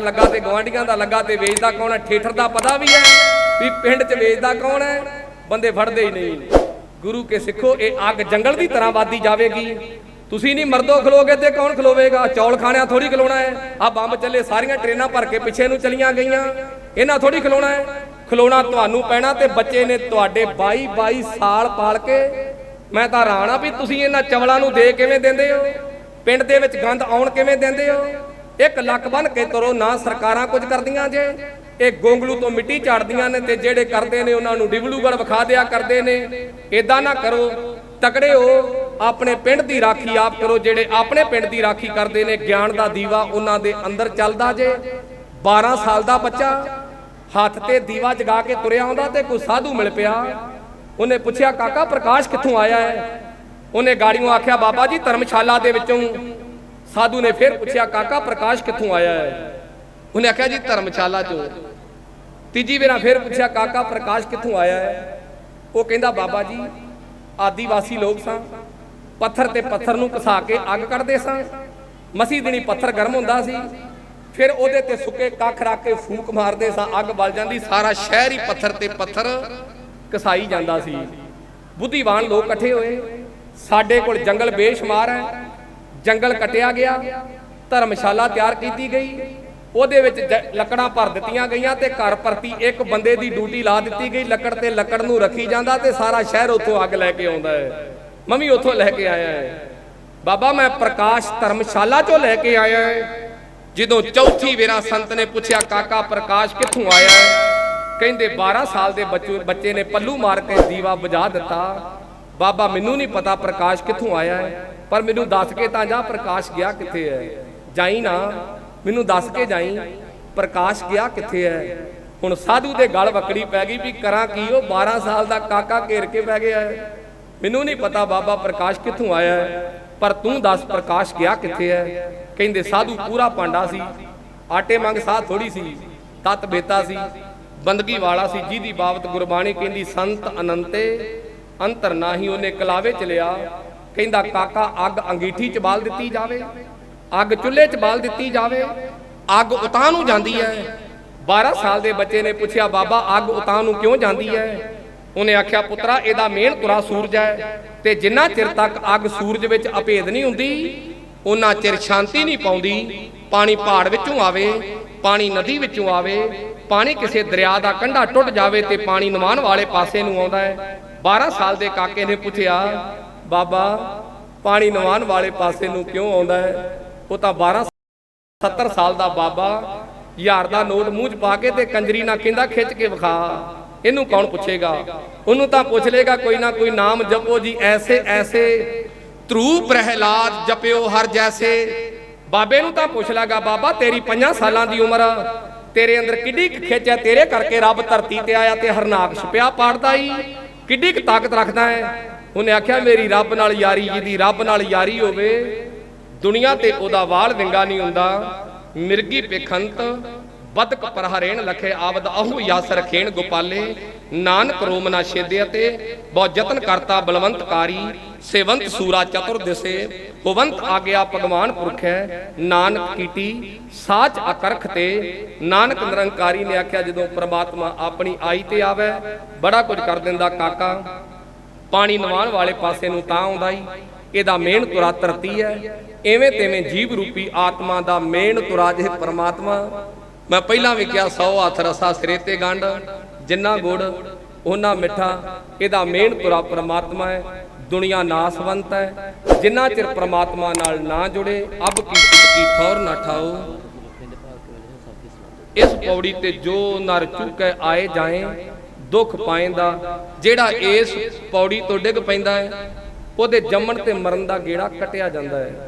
ਲੱਗਾ ਤੇ ਗਵਾਂਡੀਆਂ ਦਾ ਲੱਗਾ ਤੇ ਵੇਚਦਾ ਕੌਣ ਹੈ? ਠੇਠਰ ਦਾ ਪਤਾ ਵੀ ਹੈ ਵੀ ਪਿੰਡ 'ਚ ਵੇਚਦਾ ਕੌਣ ਹੈ? ਬੰਦੇ ਫੜਦੇ ਹੀ ਨਹੀਂ। ਗੁਰੂ ਕੇ ਸਿੱਖੋ, ਇਹ ਅੱਗ ਜੰਗਲ ਦੀ ਤਰ੍ਹਾਂ ਵੱਧਦੀ ਜਾਵੇਗੀ। ਤੁਸੀਂ ਨਹੀਂ ਮਰਦੋ ਖਲੋਗੇ ਤੇ ਕੌਣ ਖਲੋਵੇਗਾ? ਚੌਲ ਖਾਣਿਆ ਥੋੜੀ ਖਲੋਣਾ ਹੈ। ਆ ਬੰਬ ਚੱਲੇ, ਸਾਰੀਆਂ ਟ੍ਰੇਨਾਂ ਭਰ ਕੇ ਪਿੱਛੇ ਨੂੰ ਚਲੀਆਂ ਗਈਆਂ। ਇਹਨਾਂ ਥੋੜੀ ਖਲੋਣਾ ਹੈ। ਖਲੋਣਾ ਤੁਹਾਨੂੰ ਪੈਣਾ ਤੇ ਬੱਚੇ ਨੇ ਤੁਹਾਡੇ 22 22 ਸਾਲ ਪਾਲ ਕੇ। ਮੈਂ ਤਾਂ ਹੈਰਾਨ ਆ ਵੀ ਤੁਸੀਂ ਇਹਨਾਂ ਚਵਲਾਂ ਨੂੰ ਦੇ ਕਿਵੇਂ ਦਿੰਦੇ ਹੋ? ਪਿੰਡ ਦੇ ਵਿੱਚ ਗੰਦ ਆਉਣ ਕਿਵੇਂ ਦਿੰਦੇ ਹੋ? ਇੱਕ ਲੱਕ ਬੰਨ ਕੇ ਤੁਰੋ, ਨਾ ਸਰਕਾਰਾਂ ਕੁਝ ਕਰਦੀਆਂ ਜੇ। ਇਹ ਗੋਂਗਲੂ ਤੋਂ ਮਿੱਟੀ ਝਾੜਦੀਆਂ ਨੇ ਤੇ ਜਿਹੜੇ ਕਰਦੇ ਨੇ ਉਹਨਾਂ ਨੂੰ ਡਿਬਲੂਗੜ ਵਿਖਾ ਦਿਆ ਕਰਦੇ ਨੇ। ਇਦਾਂ ਨਾ ਕਰੋ, ਤਕੜੇ ਹੋ, ਆਪਣੇ ਪਿੰਡ ਦੀ ਰਾਖੀ ਆਪ ਕਰੋ। ਜਿਹੜੇ ਆਪਣੇ ਪਿੰਡ ਦੀ ਰਾਖੀ ਕਰਦੇ ਨੇ, ਗਿਆਨ ਦਾ ਦੀਵਾ ਉਹਨਾਂ ਦੇ ਅੰਦਰ ਚੱਲਦਾ ਜੇ। 12 ਸਾਲ ਦਾ ਬੱਚਾ, ਹੱਥ ਤੇ ਦੀਵਾ ਜਗਾ ਕੇ ਤੁਰਿਆ ਆਉਂਦਾ ਤੇ ਕੋਈ ਸਾਧੂ ਮਿਲ ਪਿਆ। ਉਹਨੇ ਪੁੱਛਿਆ, ਕਾਕਾ, ਪ੍ਰਕਾਸ਼ ਕਿੱਥੋਂ ਆਇਆ ਹੈ? ਉਹਨੇ ਗਾੜੀਆਂ ਆਖਿਆ, ਬਾਬਾ ਜੀ, ਧਰਮਸ਼ਾਲਾ ਦੇ ਵਿੱਚੋਂ ਸਾਧੂ ਨੇ ਫਿਰ ਪੁੱਛਿਆ, ਕਾਕਾ, ਪ੍ਰਕਾਸ਼ ਕਿੱਥੋਂ ਆਇਆ ਹੈ? ਉਹਨੇ ਆਖਿਆ, ਜੀ, ਧਰਮਸ਼ਾਲਾ ਚੋਂ। ਤੀਜੀ ਵਾਰ ਫਿਰ ਪੁੱਛਿਆ, ਕਾਕਾ, ਪ੍ਰਕਾਸ਼ ਕਿੱਥੋਂ ਆਇਆ ਹੈ? ਉਹ ਕਹਿੰਦਾ, ਬਾਬਾ ਜੀ, ਆਦੀਵਾਸੀ ਲੋਕ ਸਾਂ। ਪੱਥਰ ਤੇ ਪੱਥਰ ਨੂੰ ਘਸਾ ਕੇ ਅੱਗ ਕੱਢਦੇ ਸਾਂ। ਮਸੀ ਦਿਨੀ ਪੱਥਰ ਗਰਮ ਹੁੰਦਾ ਸੀ। ਫਿਰ ਉਹਦੇ ਤੇ ਸੁੱਕੇ ਕੱਖ ਰੱਖ ਕੇ ਫੂਕ ਮਾਰਦੇ ਸਾਂ। ਅੱਗ ਬਲ ਜਾਂਦੀ, ਸਾਰਾ ਸ਼ਹਿਰ ਹੀ ਪੱਥਰ ਤੇ ਪੱਥਰ ਘਸਾਈ ਜਾਂਦਾ ਸੀ। ਬੁੱਧੀਵਾਨ ਲੋਕ ਇਕੱਠੇ ਹੋਏ। ਸਾਡੇ ਕੋਲ ਜੰਗਲ ਬੇਸ਼ੁਮਾਰ ਹੈ। ਜੰਗਲ ਕਟਿਆ ਗਿਆ, ਧਰਮਸ਼ਾਲਾ ਤਿਆਰ ਕੀਤੀ ਗਈ। ਉਹਦੇ ਵਿੱਚ ਲੱਕੜਾਂ ਭਰ ਦਿੱਤੀਆਂ ਗਈਆਂ ਤੇ ਘਰ ਪ੍ਰਤੀ ਇੱਕ ਬੰਦੇ ਦੀ ਡਿਊਟੀ ਲਾ ਦਿੱਤੀ ਗਈ। ਲੱਕੜ ਤੇ ਲੱਕੜ ਨੂੰ ਰੱਖੀ ਜਾਂਦਾ ਤੇ ਸਾਰਾ ਸ਼ਹਿਰ ਉੱਥੋਂ ਅੱਗ ਲੈ ਕੇ ਆਉਂਦਾ ਹੈ। ਮੰਮੀ ਉੱਥੋਂ ਲੈ ਕੇ ਆਇਆ ਹੈ। ਬਾਬਾ, ਮੈਂ ਪ੍ਰਕਾਸ਼ ਧਰਮਸ਼ਾਲਾ ਚੋਂ ਲੈ ਕੇ ਆਇਆ ਹੈ। ਜਦੋਂ ਚੌਥੀ ਵੇਰਾ ਸੰਤ ਨੇ ਪੁੱਛਿਆ, ਕਾਕਾ ਪ੍ਰਕਾਸ਼ ਕਿੱਥੋਂ ਆਇਆ ਹੈ? ਕਹਿੰਦੇ 12 ਸਾਲ ਦੇ ਬੱਚੇ ਬੱਚੇ ਨੇ ਪੱਲੂ ਮਾਰ ਕੇ ਦੀਵਾ ਬੁਝਾ ਦਿੱਤਾ। ਬਾਬਾ, ਮੈਨੂੰ ਨਹੀਂ ਪਤਾ ਪ੍ਰਕਾਸ਼ ਕਿੱਥੋਂ ਆਇਆ ਹੈ। ਪਰ ਮੈਨੂੰ ਦੱਸ ਕੇ ਤਾਂ ਜਾ ਪ੍ਰਕਾਸ਼ ਗਿਆ ਕਿੱਥੇ ਹੈ ਜਾਈ ਨਾ। ਮੈਨੂੰ ਦੱਸ ਕੇ ਜਾਈ, ਪ੍ਰਕਾਸ਼ ਗਿਆ ਕਿੱਥੇ ਹੈ ਹੁਣ ਸਾਧੂ ਦੇ ਗਲ ਵਕੜੀ ਪੈ ਗਈ ਵੀ ਕਰਾਂ ਕੀ? ਉਹ 12 ਸਾਲ ਦਾ ਕਾਕਾ ਘੇਰ ਕੇ ਪੈ ਗਿਆ ਮੈਨੂੰ ਨਹੀਂ ਪਤਾ ਬਾਬਾ ਪ੍ਰਕਾਸ਼ ਕਿੱਥੋਂ ਆਇਆ ਹੈ ਪਰ ਤੂੰ ਦੱਸ ਪ੍ਰਕਾਸ਼ ਗਿਆ ਕਿੱਥੇ ਹੈ ਕਹਿੰਦੇ ਸਾਧੂ ਪੂਰਾ ਪਾਂਡਾ ਸੀ। ਆਟੇ ਮੰਗ ਸਾਹ ਥੋੜੀ ਸੀ। ਤਤ ਬੇਤਾ ਸੀ। ਬੰਦਗੀ ਵਾਲਾ ਸੀ। ਜਿਹਦੀ ਬਾਬਤ ਗੁਰਬਾਣੀ ਕਹਿੰਦੀ, ਸੰਤ ਅਨੰਤੇ, ਅੰਤਰ ਨਾਹੀ ਉਹਨੇ ਕਲਾਵੇ ਚ ਲਿਆ। ਕਹਿੰਦਾ, ਕਾਕਾ, ਅੱਗ ਅੰਗੀਠੀ ਚ ਬਾਲ ਦਿੱਤੀ ਜਾਵੇ, ਅੱਗ ਚੁੱਲ੍ਹੇ ਚ ਬਾਲ ਦਿੱਤੀ ਜਾਵੇ, ਅੱਗ ਉਤਾਂ ਨੂੰ ਜਾਂਦੀ ਹੈ। 12 ਸਾਲ ਦੇ ਬੱਚੇ ਨੇ ਪੁੱਛਿਆ, ਬਾਬਾ, ਅੱਗ ਉਤਾਂ ਨੂੰ ਕਿਉਂ ਜਾਂਦੀ ਹੈ? ਉਹਨੇ ਆਖਿਆ, ਪੁੱਤਰਾ, ਇਹਦਾ ਮੇਨ ਤੁਰਾ ਸੂਰਜ ਹੈ ਤੇ ਜਿੰਨਾ ਚਿਰ ਤੱਕ ਅੱਗ ਸੂਰਜ ਵਿੱਚ ਅਭੇਦ ਨਹੀਂ ਹੁੰਦੀ ਉਹਨਾਂ ਚਿਰ ਸ਼ਾਂਤੀ ਨਹੀਂ ਪਾਉਂਦੀ। ਪਾਣੀ ਪਹਾੜ ਵਿੱਚੋਂ ਆਵੇ, ਪਾਣੀ ਨਦੀ ਵਿੱਚੋਂ ਆਵੇ, ਪਾਣੀ ਕਿਸੇ ਦਰਿਆ ਦਾ ਕੰਢਾ ਟੁੱਟ ਜਾਵੇ ਤੇ ਪਾਣੀ ਨਵਾਨ ਵਾਲੇ ਪਾਸੇ ਨੂੰ ਆਉਂਦਾ ਹੈ। 12 ਸਾਲ ਦੇ ਕਾਕੇ ਨੇ ਪੁੱਛਿਆ ਬਾਬਾ ਪਾਣੀ ਨਵਾਨ ਵਾਲੇ ਪਾਸੇ ਨੂੰ ਕਿਉਂ ਆਉਂਦਾ ਹੈ? ਉਹ ਤਾਂ 12 70 ਸਾਲ ਦਾ ਬਾਬਾ ਯਾਰ ਦਾ ਨੋਟ ਮੂੰਹ 'ਚ ਪਾ ਕੇ ਤੇ ਕੰਜਰੀ ਨਾਲ ਕਹਿੰਦਾ ਖਿੱਚ ਕੇ ਵਿਖਾ। ਇਹਨੂੰ ਕੌਣ ਪੁੱਛੇਗਾ? ਉਹਨੂੰ ਤਾਂ ਪੁੱਛ ਲੇਗਾ ਕੋਈ ਨਾ ਕੋਈ ਨਾਮ ਜਪੋ ਜੀ, ਐਸੇ ਐਸੇ। ਧਰੂ ਪ੍ਰਹਿਲਾਦ ਜਪਿਓ ਹਰ ਜੈਸੇ। ਬਾਬੇ ਨੂੰ ਤਾਂ ਪੁੱਛ ਲਾਗਾ, ਬਾਬਾ ਤੇਰੀ 5 ਸਾਲਾਂ ਦੀ ਉਮਰ, ਤੇਰੇ ਅੰਦਰ ਕਿੱਡੀ ਖਿੱਚ ਹੈ? ਤੇਰੇ ਕਰਕੇ ਰੱਬ ਧਰਤੀ ਤੇ ਆਇਆ ਤੇ ਹਰਨਾਕ ਛਪਿਆ ਪਾੜਦਾ ਹੀ ਕਿੱਡੀ ਕੁ ਤਾਕਤ ਰੱਖਦਾ ਹੈ? ਉਹਨੇ ਆਖਿਆ, ਮੇਰੀ ਰੱਬ ਨਾਲ ਯਾਰੀ, ਜਿਹਦੀ ਰੱਬ ਨਾਲ ਯਾਰੀ ਹੋਵੇ, ਦੁਨੀਆ ਤੇ ਉਹਦਾ ਵਾਲ ਵਿੰਗਾ ਨਹੀਂ ਹੁੰਦਾ। ਮਿਰਗੀ ਪੇਖੰਤ, ਬਦਕ ਪਰਹਰੇਣ ਲਖੇ ਆਵਦ ਅਹੂ ਯਸ ਰਖੇਣ ਗੋਪਾਲੇ। ਨਾਨਕ ਰੋਮ ਛੇਦਿਆ ਤੇ ਬਹੁ ਯਤਨ ਕਰਤਾ ਬਲਵੰਤਕਾਰੀ। ਸੇਵੰਤ ਸੂਰਾ ਚਤੁਰ ਦਿਸੇ, ਹੋਵੰਤ ਆਗਿਆ ਭਗਵਾਨ ਪੁਰਖ। ਹੈ ਨਾਨਕ ਕੀਟੀ, ਸਾਚ ਅਕਰਖ ਤੇ। ਨਾਨਕ ਨਿਰੰਕਾਰੀ ਨੇ ਆਖਿਆ, ਜਦੋਂ ਪ੍ਰਮਾਤਮਾ ਆਪਣੀ ਆਈ ਤੇ ਆਵੇ, ਬੜਾ ਕੁਝ ਕਰ ਦਿੰਦਾ ਕਾਕਾ। ਪਾਣੀ ਨਵਾਣ ਵਾਲੇ ਪਾਸੇ ਨੂੰ ਤਾਂ ਆਉਂਦਾ ਹੀ ਇਹਦਾ ਮੇਨ ਤੁਰਾ ਧਰਤੀ ਹੈ ਐਵੇਂ ਤੇਵੇਂ ਜੀਵ ਰੂਪੀ ਆਤਮਾ ਦਾ ਮੇਨ ਤੁਰਾ ਜਿਹ ਪਰਮਾਤਮਾ। ਮੈਂ ਪਹਿਲਾਂ ਵੀ ਕਿਹਾ 100 ਹੱਥ ਰਸਾ ਸਿਰੇ ਤੇ ਗੰਢ, ਜਿੰਨਾ ਗੁੜ ਉਹਨਾਂ ਮਿੱਠਾ। ਇਹਦਾ ਮੇਨ ਤੁਰਾ ਪਰਮਾਤਮਾ ਹੈ ਦੁਨੀਆ ਨਾਸਵੰਤ ਹੈ ਜਿੰਨਾ ਚਿਰ ਪਰਮਾਤਮਾ ਨਾਲ ਨਾ ਜੁੜੇ, ਅਬ ਕੀ ਕੀ ਠੌਰ ਨਾ ਠਾਓ। ਇਸ ਪੌੜੀ ਤੇ ਜੋ ਨਰ ਚੁੱਕੈ ਆਏ ਜਾਏ ਦੁੱਖ ਪਾਏਂਦਾ ਜਿਹੜਾ ਇਸ ਪੌੜੀ ਤੋਂ ਡਿੱਗ ਪੈਂਦਾ ਹੈ, ਉਹਦੇ ਜੰਮਣ ਤੇ ਮਰਨ ਦਾ ਗੇੜਾ ਕਟਿਆ ਜਾਂਦਾ ਹੈ।